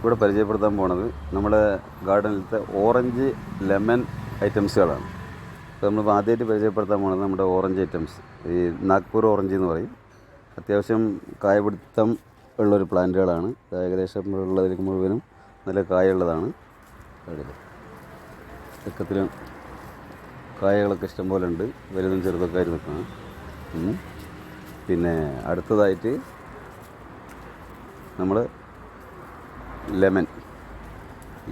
ഇവിടെ പരിചയപ്പെടുത്താൻ പോണത് നമ്മുടെ ഗാർഡനിലത്തെ ഓറഞ്ച് ലെമൺ ഐറ്റംസുകളാണ്. അപ്പോൾ നമ്മളിപ്പോൾ ആദ്യമായിട്ട് പരിചയപ്പെടുത്താൻ പോണത് നമ്മുടെ ഓറഞ്ച് ഐറ്റംസ്. ഈ നാഗ്പൂർ ഓറഞ്ച് എന്ന് പറയും. അത്യാവശ്യം കായപിടുത്തം ഉള്ളൊരു പ്ലാന്റുകളാണ്. ഏകദേശം ഉള്ളതിലേക്ക് മുഴുവനും നല്ല കായുള്ളതാണ്? ചക്കത്തിലും കായകളൊക്കെ ഇഷ്ടംപോലെ ഉണ്ട്. വലുതും ചെറുതൊക്കെ ആയി നിൽക്കണം. പിന്നെ അടുത്തതായിട്ട് നമ്മൾ ലെമൺ.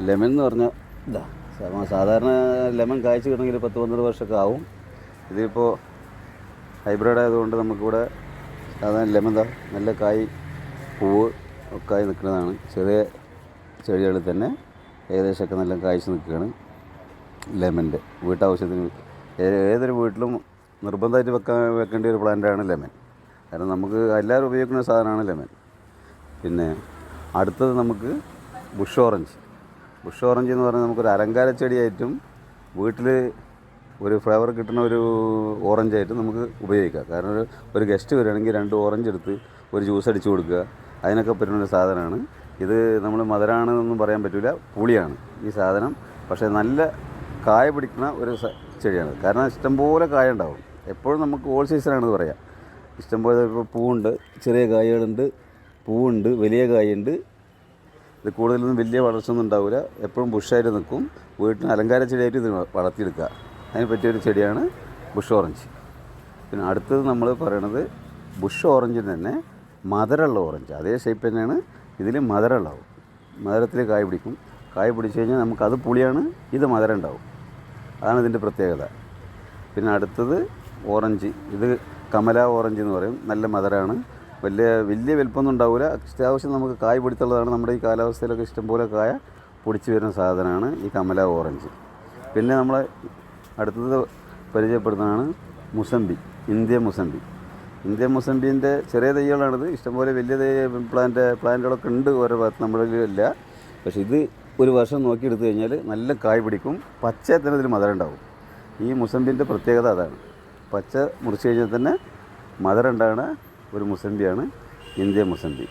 ലെമൺ എന്ന് പറഞ്ഞാൽ ഇതാ സാധാരണ ലെമൺ കായ്ച്ച് കിട്ടണമെങ്കിൽ പത്ത് പന്ത്രണ്ട് വർഷമൊക്കെ ആവും. ഇതിപ്പോൾ ഹൈബ്രിഡ് ആയതുകൊണ്ട് നമുക്കിവിടെ സാധാരണ ലെമൺ ദാ നല്ല കായ് പൂവ് ഒക്കെ ആയി നിൽക്കുന്നതാണ്. ചെറിയ ചെടികളിൽ തന്നെ ഏകദേശമൊക്കെ നല്ല കായ്ച്ച് നിൽക്കുകയാണ് ലെമന്റെ. വീട്ടാവശ്യത്തിന് ഏതൊരു വീട്ടിലും നിർബന്ധമായിട്ട് വെക്കാൻ വെക്കേണ്ട ഒരു പ്ലാന്റാണ് ലെമൺ. കാരണം നമുക്ക് എല്ലാവരും ഉപയോഗിക്കുന്ന സാധനമാണ് ലെമൺ. പിന്നെ അടുത്തത് നമുക്ക് ബുഷ് ഓറഞ്ച്. ബുഷ് ഓറഞ്ച് എന്ന് പറഞ്ഞാൽ നമുക്കൊരു അലങ്കാര ചെടിയായിട്ടും വീട്ടിൽ ഒരു ഫ്ലേവർ കിട്ടുന്ന ഒരു ഓറഞ്ചായിട്ട് നമുക്ക് ഉപയോഗിക്കാം. കാരണം ഒരു ഒരു ഗസ്റ്റ് വരികയാണെങ്കിൽ രണ്ട് ഓറഞ്ച് എടുത്ത് ഒരു ജ്യൂസ് അടിച്ചു കൊടുക്കുക. അതിനൊക്കെ പറ്റുന്ന ഒരു സാധനമാണ്. ഇത് നമ്മൾ മധുരമാണെന്നൊന്നും പറയാൻ പറ്റില്ല പുളിയാണ് ഈ സാധനം. പക്ഷേ നല്ല കായ പിടിക്കുന്ന ഒരു ചെടിയാണ്. കാരണം ഇഷ്ടംപോലെ കായ ഉണ്ടാവും. എപ്പോഴും നമുക്ക് ഓൾ സീസണാണെന്ന് പറയാം. ഇഷ്ടംപോലെ ഇപ്പോൾ പൂവുണ്ട് ചെറിയ കായകളുണ്ട് പൂവുണ്ട് വലിയ കായുണ്ട് ഇത് കൂടുതലൊന്നും വലിയ വളർച്ചയൊന്നും ഉണ്ടാവില്ല എപ്പോഴും ബുഷായിട്ട് നിൽക്കും. വീട്ടിന് അലങ്കാര ചെടിയായിട്ട് ഇത് വളർത്തിയെടുക്കുക. അതിന് പറ്റിയൊരു ചെടിയാണ് ബുഷ് ഓറഞ്ച്. പിന്നെ അടുത്തത് നമ്മൾ പറയണത് ബുഷ് ഓറഞ്ചിന് തന്നെ മധുരമുള്ള ഓറഞ്ച്. അതേ ഷേപ്പ് തന്നെയാണ് ഇതിൽ മധുരമുള്ളാവും മധുരത്തിൽ കായ് പിടിക്കും. കായ് പിടിച്ചു കഴിഞ്ഞാൽ അത് പുളിയാണ് ഇത് മധുരം ഉണ്ടാവും. അതാണ് ഇതിന്റെ പ്രത്യേകത. പിന്നെ അടുത്തത് ഓറഞ്ച്. ഇത് കമല ഓറഞ്ച് എന്ന് പറയും. നല്ല മധുരമാണ്. വലിയ വലിയ വലിപ്പമൊന്നും ഉണ്ടാവില്ല അത്യാവശ്യം നമുക്ക് കായ് പിടിത്തുള്ളതാണ് നമ്മുടെ ഈ കാലാവസ്ഥയിലൊക്കെ ഇഷ്ടംപോലെ കായ പൊടിച്ച് വരുന്ന സാധനമാണ് ഈ കമല ഓറഞ്ച്. പിന്നെ നമ്മൾ അടുത്തത് പരിചയപ്പെടുന്നതാണ് മുസംബി ഇന്ത്യ മുസമ്പി. ഇന്ത്യ മുസംബീന്റെ ചെറിയ തൈകളാണിത്. ഇഷ്ടംപോലെ വലിയ തൈ പ്ലാന്റ് പ്ലാന്റുകളൊക്കെ ഉണ്ട് ഓരോ ഭാഗത്ത് നമ്മുടെ ഇല്ല പക്ഷേ ഇത് ഒരു വർഷം നോക്കിയെടുത്തു കഴിഞ്ഞാൽ നല്ല കായ് പിടിക്കും. പച്ച തന്നെ ഇതിൽ മധുരം ഉണ്ടാവും. ഈ മുസമ്പിന്റെ പ്രത്യേകത അതാണ്. പച്ച മുറിച്ച് കഴിഞ്ഞാൽ തന്നെ മധുരം ഉണ്ടാകുന്ന ഒരു മുസംബിയാണ് ഇന്ത്യ മുസമ്പി